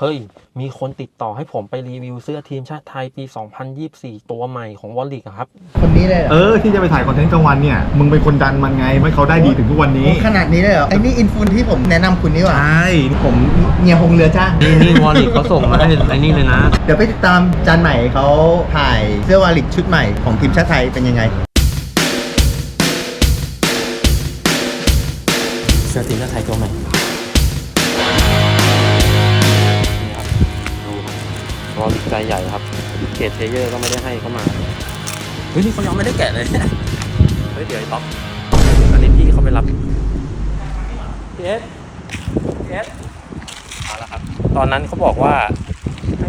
เฮ้ย มีคนติดต่อให้ผมไปรีวิวเสื้อทีมชาติไทยปี 2024 ตัวใหม่ของวอลลิกครับ คนนี้เลยเหรอเออที่จะไปถ่ายคอนเทนต์กลางวันเนี่ย มึงเป็นคนดันมันไง ไม่เขาได้ดีถึงทุกวันนี้โอ้ขนาดนี้เลยเหรอไอ้นี่อินฟูนที่ผมแนะนำคุณนี่หว่าใช่ผมเมียหงเรือจ้านี่นี่วอลลิกเขาส่งมาให้ไอ้นี่เลยนะ เดี๋ยวไปติดตามจานใหม่เขาถ่ายเสื้อวาลิกชุดใหม่ของทีมชาติไทยเป็นยังไง เสื้อทีมชาติไทยตัวใหม่ วอลลิกใจใหญ่ครับ เกตเทเยอร์ก็ไม่ได้ให้เขามา เฮ้ยนี่เขายังไม่ได้แกะเลย เฮ้ยเดี๋ยวไอ้ต๊อกอันนี้พี่เขาไปรับพีเอสพีเอสเอาละครับ ตอนนั้นเขาบอกว่าให้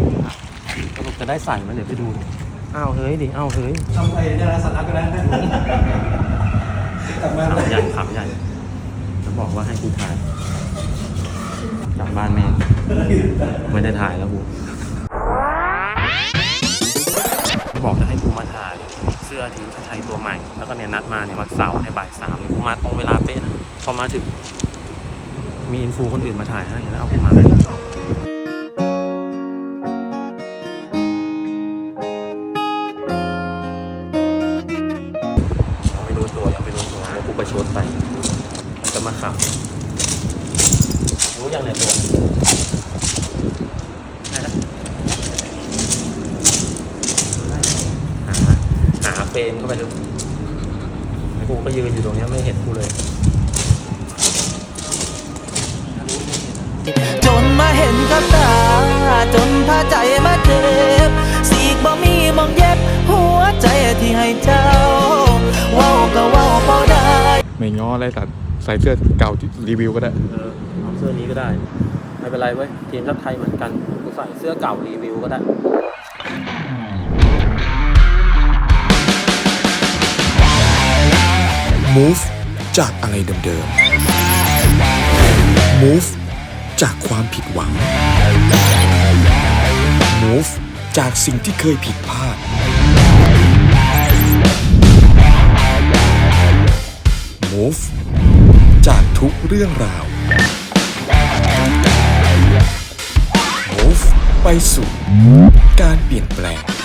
สรุปจะได้ใส่ไหมเดี๋ยวไปดูดิอ้าวเฮ้ยดิ อ้าวเฮ้ยทำไอ้เนี่ยนะสนักก็ได้กลับมาขำใหญ่ขำใหญ่จะบอกว่าให้กูถ่าย กลับบ้านแม่งไม่ได้ถ่ายแล้วกู บอกจะให้กูมาถ่ายเสื้อทีมชาติไทยตัวใหม่ แล้วก็เนี่ยนัดมาเนี่ยวันเสาร์ในบ่ายสามกูมาตรงเวลาเป๊ะนะพอมาถึงมีอินฟูคนอื่นมาถ่ายให้แล้วเอากูมาเลยไม่รู้ตัวยังไม่รู้ตัวกูประชดไปมันจะมาขับรู้อยังเนี่ยตัวได้แล้วหา หาเฟรมเข้าไปดูแล้วกูก็ยืนอยู่ตรงเนี้ยไม่เห็นกูเลยจนมาเห็นกับตา จนพาใจมาเจ็บสีกบ่มีมองเย็บ หัวใจที่ให้เจ้าเว้าก็เว้าเบาได้ ไม่ง้ออะไรแต่ใส่เสื้อเก่าที่รีวิวก็ได้ เออเอาเสื้อนี้ก็ได้ ไม่เป็นไรเว้ย ทีมชาติไทยเหมือนกันกูใส่เสื้อเก่ารีวิวก็ได้ Move จากอะไรเดิมๆ Move จากความผิดหวัง Move จากสิ่งที่เคยผิดพลาด Move จากทุกเรื่องราว Move ไปสู่การเปลี่ยนแปลง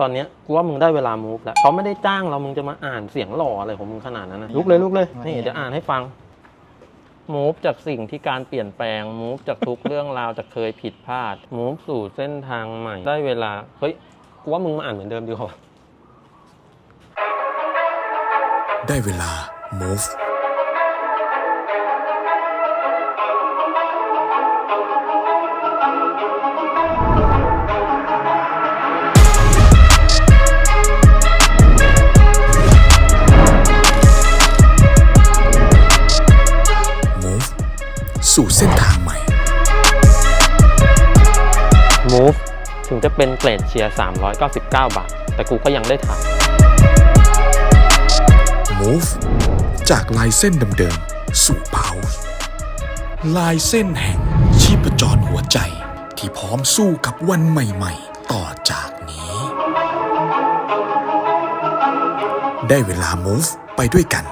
ตอนเนี้ยกูว่ามึงได้เวลา move แล้วเขาไม่ได้จ้างเรามึงจะมาอ่านเสียงหล่ออะไรของมึงขนาดนั้นนะลุกเลยลุกเลยนี่เดี๋ยวอ่านให้ฟัง move จากสิ่งที่การเปลี่ยนแปลง move จากทุกเรื่องราวจากเคยผิดพลาด move สู่เส้นทางใหม่ ได้เวลาเฮ้ยกูว่ามึงมาอ่านเหมือนเดิมดีกว่าได้เวลา Move Move สู่เส้นทางใหม่ move ถึงจะเป็นเกรดเชียร์ 399 บาท แต่กูก็ยังได้ถ่าย Move จากลายเส้นเดิมๆสู่เผาลายเส้นแห่งชีพจรหัวใจ ที่พร้อมสู้กับวันใหม่ๆ ต่อจากนี้ ได้เวลา Move ไปด้วยกัน